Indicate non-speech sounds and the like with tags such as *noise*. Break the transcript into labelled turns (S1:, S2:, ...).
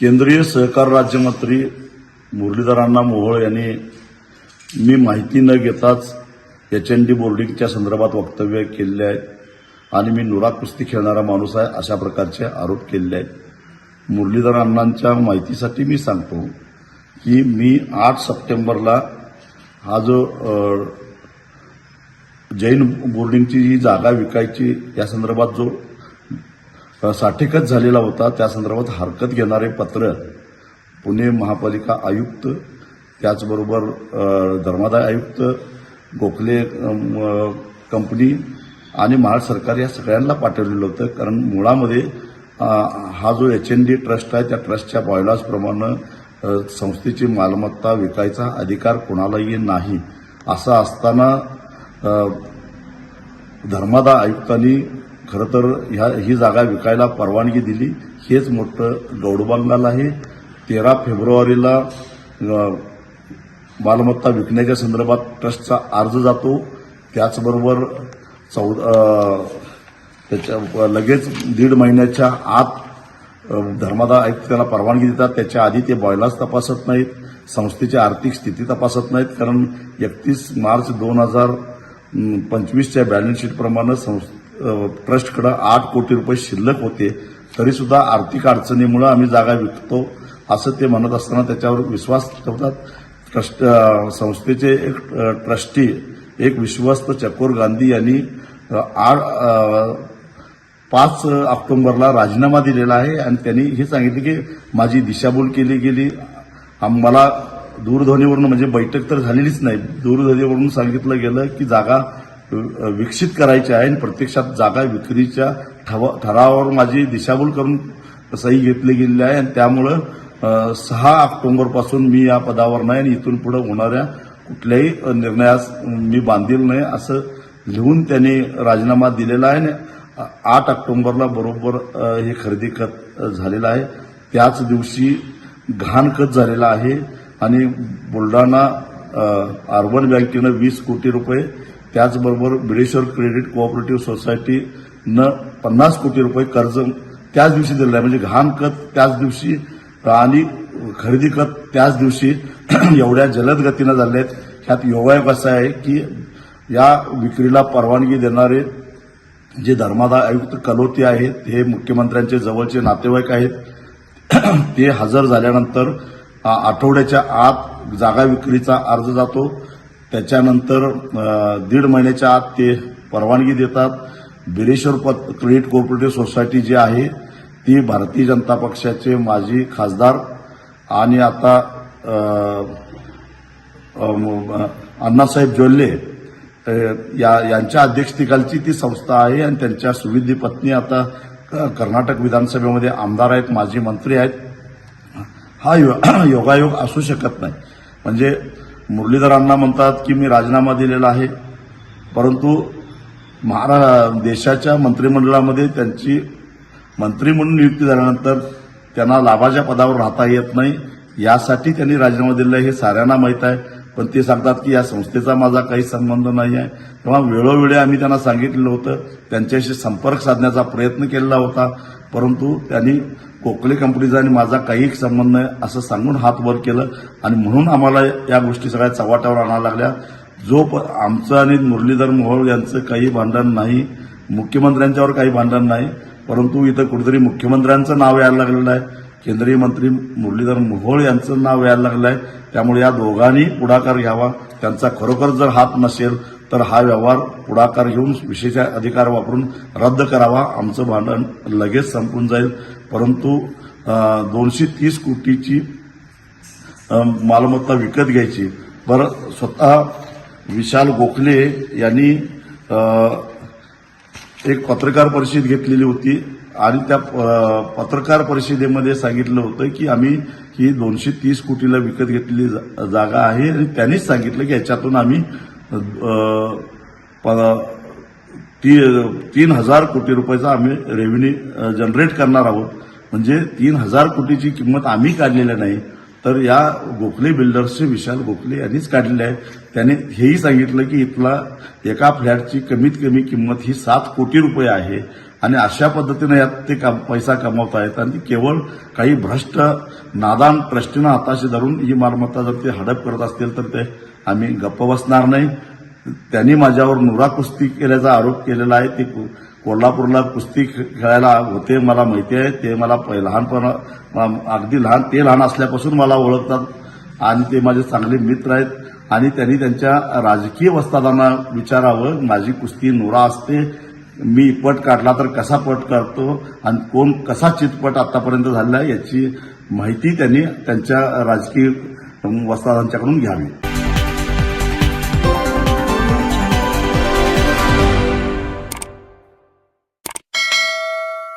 S1: केंद्रीय सहकार राज्यमंत्री मुरलीधरांना मोहोळ यांनी मी माहिती न घेताच एच एन डी बोर्डिंगच्या संदर्भात वक्तव्य केलेले आहेत. आणि मी नुरा कुस्ती खेळणारा माणूस आहे अशा प्रकारचे आरोप केलेले आहेत. मुरलीधर अण्णांच्या माहितीसाठी मी सांगतो की मी आठ सप्टेंबरला हा जो जैन बोर्डिंगची जी जागा विकायची या संदर्भात जो अ, साठेकत झालेला होता. त्या संदर्भात हरकत घेणारे पत्र पुणे महापालिका आयुक्त त्याचबरोबर धर्मादाय आयुक्त गोखले कंपनी आणि महाड सरकार या सगळ्यांना पाठवलेलं होतं. कारण मुळामध्ये हा जो एच एन डी ट्रस्ट आहे त्या ट्रस्टच्या बॉयलॉजप्रमाणे संस्थेची मालमत्ता विकायचा अधिकार कोणालाही नाही. असं असताना धर्मादा आयुक्तांनी खरं तर ह्या ही जागा विकायला परवानगी दिली. हेच मोठं गौडबांगाल आहे. तेरा फेब्रुवारीला मालमत्ता विकण्याच्या संदर्भात ट्रस्टचा अर्ज जातो. त्याचबरोबर चौदा त्याच्या लगेच दीड महिन्याच्या आत धर्मादा आयुक्त त्याला परवानगी देतात. त्याच्या आधी ते बॉयलाच तपासत नाहीत. संस्थेची आर्थिक स्थिती तपासत नाहीत. कारण एकतीस मार्च दोन हजार पंचवीसच्या बॅलन्स शीटप्रमाणे संस्थ- ट्रस्टकडं आठ कोटी रुपये शिल्लक होते. तरीसुद्धा आर्थिक अडचणीमुळे आम्ही जागा विकतो असं ते म्हणत असताना त्याच्यावर विश्वास ठेवतात. ट्रस्ट संस्थेचे एक ट्रस्टी एक विश्वस्त चकोर गांधी यांनी आठ पाच ऑक्टोंबरला राजीनामा दिलेला आहे आणि त्यांनी हे सांगितले की माझी दिशाभूल केली गेली. आम्हाला मला दूरध्वनीवरून म्हणजे बैठक तर झालेलीच नाही. दूरध्वनीवरून सांगितलं गेलं की जागा विकसित करायचे आहे आणि प्रत्यक्षात जागा विक्रीच्या ठवा- ठरावावर माझी दिशाभूल करून सही घेतली गेलेली आहे. आणि त्यामुळं सहा ऑक्टोबरपासून मी या पदावर नाही आणि इथून पुढे होणाऱ्या कुठल्याही निर्णयास मी बांधील नाही असं लिहून त्यांनी राजीनामा दिलेला आहे. आणि आठ ऑक्टोबरला बरोबर हे खरेदी खत झालेलं आहे. त्याच दिवशी घाण खत झालेलं आहे. आणि बुलढाणा अर्बन बँकेनं वीस कोटी रुपये त्याचबरोबर बिडेश्वर क्रेडिट कोऑपरेटिव्ह सोसायटीनं पन्नास कोटी रुपये कर्ज त्याच दिवशी दिलेलं आहे. म्हणजे घाण खत त्याच दिवशी आणि खरेदी खत त्याच दिवशी *clears throat* एवढ्या जलद गतीनं झाले आहेत. ह्यात योगायोग असा आहे की या विक्रीला परवानगी देणारे जे धर्मादा आयुक्त कलोती आहेत हे मुख्यमंत्र्यांचे जवळचे नातेवाईक आहेत *clears throat* ते हजर झाल्यानंतर आठवड्याच्या आत जागा विक्रीचा अर्ज जातो. त्याच्यानंतर दीड महिन्याच्या आत ते परवानगी देतात. बिरेश्वर पत क्रेडिट कोऑपरेटिव्ह सोसायटी जी आहे ती भारतीय जनता पक्षाचे माजी खासदार आणि आता अण्णासाहेब जोल्ले या यांच्या अध्यक्षतेखालची ती संस्था आहे आणि त्यांच्या सुविधी पत्नी आता क- कर्नाटक विधानसभेमध्ये आमदार आहेत माजी मंत्री आहेत. हा यो- *clears throat* योगायोग असू शकत नाही. म्हणजे मुरलीधरांना म्हणतात की मी राजीनामा दिलेला आहे. परंतु महारा देशाच्या मंत्रिमंडळामध्ये त्यांची मंत्री म्हणून नियुक्ती झाल्यानंतर त्यांना लाभाच्या पदावर राहता येत नाही. यासाठी त्यांनी राजीनामा दिलेला आहे हे साऱ्यांना माहीत आहे. पण ते सांगतात की या संस्थेचा माझा काही संबंध नाही आहे. तेव्हा वेळोवेळी आम्ही त्यांना सांगितलेलं होतं. त्यांच्याशी संपर्क साधण्याचा प्रयत्न केलेला होता. परंतु त्यांनी कोकले कंपनीचा आणि माझा काही संबंध नाही असं सांगून हात वर केलं. आणि म्हणून आम्हाला या गोष्टी सगळ्या चव्हाट्यावर आणायला लागल्या. जो प- आमचं आणि मुरलीधर मोहोळ यांचं काही भांडण नाही. मुख्यमंत्र्यांच्यावर काही भांडण नाही. परंतु इथं कुठेतरी मुख्यमंत्र्यांचं नाव यायला लागलेलं आहे. केंद्रीय मंत्री मुरलीधर मोहोळ यांचं नाव यायला लागलं आहे त्यामुळे या दोघांनी पुढाकार घ्यावा. त्यांचा खरोखर जर हात नसेल तर हा व्यवहार पुढाकार घेऊन विशेष अधिकार वापरून रद्द करावा. आमचं भांडण लगेच संपून जाईल. परंतु दोनशे तीस कोटीची मालमत्ता विकत घ्यायची. बरं स्वतः विशाल गोखले यांनी एक पत्रकार परिषद घेतलेली होती आणि त्या पत्रकार परिषदेमध्ये सांगितलं होतं की आम्ही ही दोनशे तीस कोटीला विकत घेतलेली जा- जागा आहे आणि त्यांनीच सांगितलं की याच्यातून आम्ही प- ती- तीन हजार कोटी रुपयाचा आम्ही रेव्हेन्यू जनरेट करणार आहोत. म्हणजे तीन हजार कोटीची किंमत आम्ही काढलेली नाही. तर या गोखले बिल्डर्सचे विशाल गोखले यांनीच काढलेले आहे त्याने हेही सांगितलं की इथला एका फ्लॅटची कमीत कमी किंमत ही सात कोटी रुपये आहे आणि अशा पद्धतीनं यात ते काम पैसा कमावत आहेत. आणि केवळ काही भ्रष्ट नादान ट्रस्टीनं हाताशी धरून ही मालमत्ता जर ते हडप करत असतील तर ते आम्ही गप्प बसणार नाही. त्यांनी माझ्यावर नुरा कुस्ती केल्याचा आरोप केलेला आहे. ते कोल्हापूरला कुस्ती खेळायला होते मला माहिती आहे. ते मला पहि- लहानपण अगदी लहान ते लहान असल्यापासून मला ओळखतात आणि ते माझे चांगले मित्र आहेत आणि त्यांनी त्यांच्या राजकीय वस्तादांना विचारावं माझी कुस्ती नोरा असते मी पट काढला तर कसा पट करतो आणि कोण कसा चितपट आतापर्यंत झालेला आहे याची माहिती त्यांनी त्यांच्या राजकीय वस्तादांच्याकडून घ्यावी.